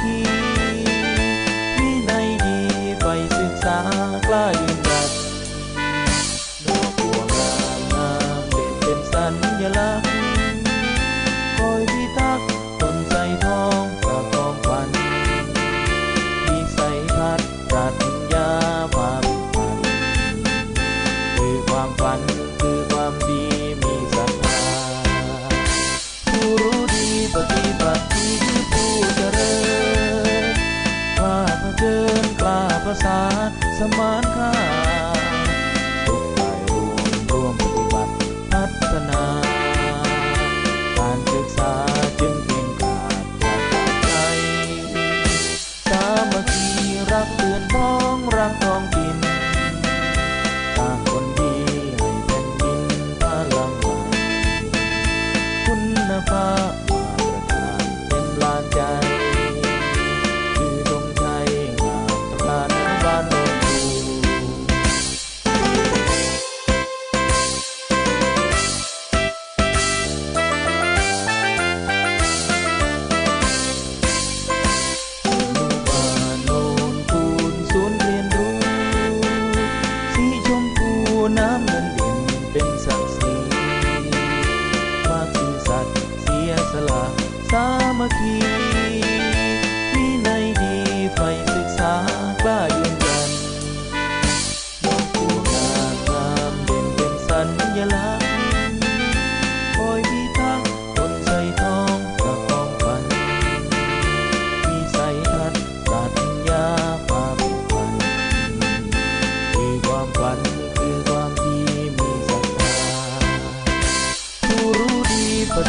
คีวินัยดีไปศึกษากล้ายืนหยัดดอกบัวงามงามเด่นเป็นสัญลักษณ์ สมานค่าทุกฝ่ายรวมร่วมปฏิบัติพัฒนา การศึกษาจึงเพียงขาดจากใจ สามัคคีรักเตือนพ้องรักท้องถิ่นต่างคนดีให้แผ่นดินพลังใหม่คุณภาพ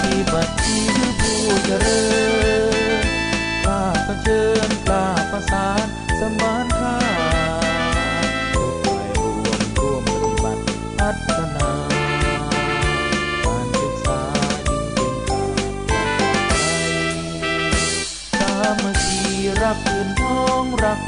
ฏิบัติดีผู้เจริญกล้าเผชิญกล้าประสานสมานค่าทุกฝ่ายรวมร่วมปฏิบัติพัฒนาการศึกษาจึงเป็สามัคคีรักพื้นท้องรัก